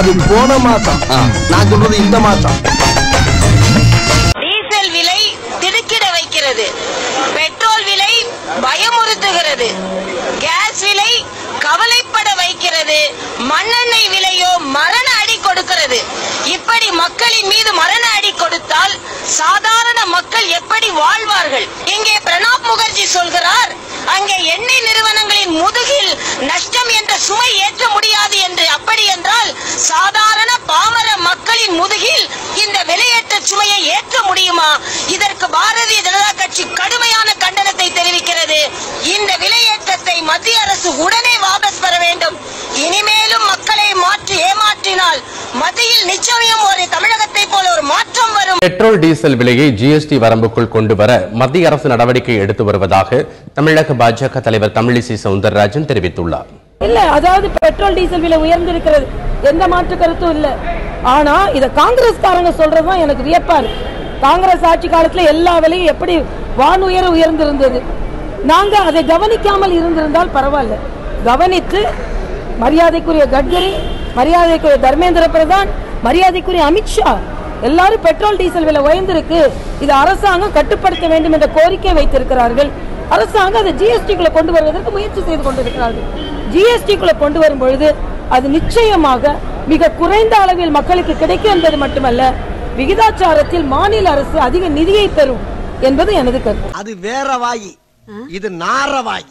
அது போன மாசம். நான் சொல்றது இந்த மாசம். டீசல் விலை திடுக்கிட வைக்கிறது. பெட்ரோல் விலை பயமுறுத்துகிறது. கேஸ் விலை கவலைப்பட வைக்கிறது. மண்ணெண்ணெய் விலையோ மரண அடி கொடுக்கிறது. இப்படி மக்களின் மீது மரண அடி கொடுத்தால் சாதாரண மக்கள் எப்படி வாழ்வார்கள்? இங்கே பிரணாப் முகர்ஜி சொல்கிறார் அங்கே எண்ணெய் நிறுவனங்களின் முதுகில் விலையேற்ற சுமையை ஏற்ற முடியுமா? இதற்கு பாரதிய ஜனதா கட்சி கடுமையான கண்டனத்தை தெரிவிக்கிறது. இந்த விலையேற்றத்தை மத்திய அரசு உடனே வாபஸ் பெற வேண்டும். இனிமேலும் மக்களை மாற்றி ஏமாற்றினால் மத்தியில் நிச்சயம் ஒரு தமிழகத்தை போல ஒரு மாற்றம் வரும். பெட்ரோல் டீசல் விலையை ஜிஎஸ்டி வரம்புக்குள் கொண்டு வர மத்திய அரசு நடவடிக்கை எடுத்து வருவதாக தமிழக பாஜக தலைவர் தமிழிசை சவுந்தரராஜன் தெரிவித்துள்ளார். இல்ல அதாவது பெட்ரோல் டீசல் விலை உயர்ந்திருக்கிறது. எந்த மாற்று கருத்தும் இல்ல. ஆனா இத காங்கிரஸ்காரங்க சொல்றதுதான் எனக்கு வியப்பா இருக்கு. காங்கிரஸ் ஆட்சி காலத்துல எல்லா விலையும் எப்படி வான் உயர உயர்ந்திருந்தது. நாங்க அதை கவனிக்காமல் இருந்திருந்தால் பரவாயில்ல. கவனித்து மரியாதைக்குரிய கட்கரி மரியாதைக்குரிய தர்மேந்திர பிரதான் மரியாதைக்குரிய அமித்ஷா எல்லாரும் பெட்ரோல் டீசல் விலை உயர்ந்திருக்கு. இது அரசாங்கம் கட்டுப்படுத்த வேண்டும் என்ற கோரிக்கை வைத்திருக்கிறார்கள். அரசாங்கம் அதை ஜிஎஸ்டிக்குள்ள கொண்டு வருவதற்கு முயற்சி செய்து கொண்டிருக்கிறார்கள். ஜிஎஸ்டிக்குள்ள கொண்டு வரும் பொழுது அது நிச்சயமாக மிக குறைந்த அளவில் மக்களுக்கு கிடைக்கும் என்பது மட்டுமல்ல விகிதாச்சாரத்தில் மாநில அரசு அதிக நிதியை பெறும் என்பது எனது கருத்து. அது வேற வாயி. இது நார வாயி.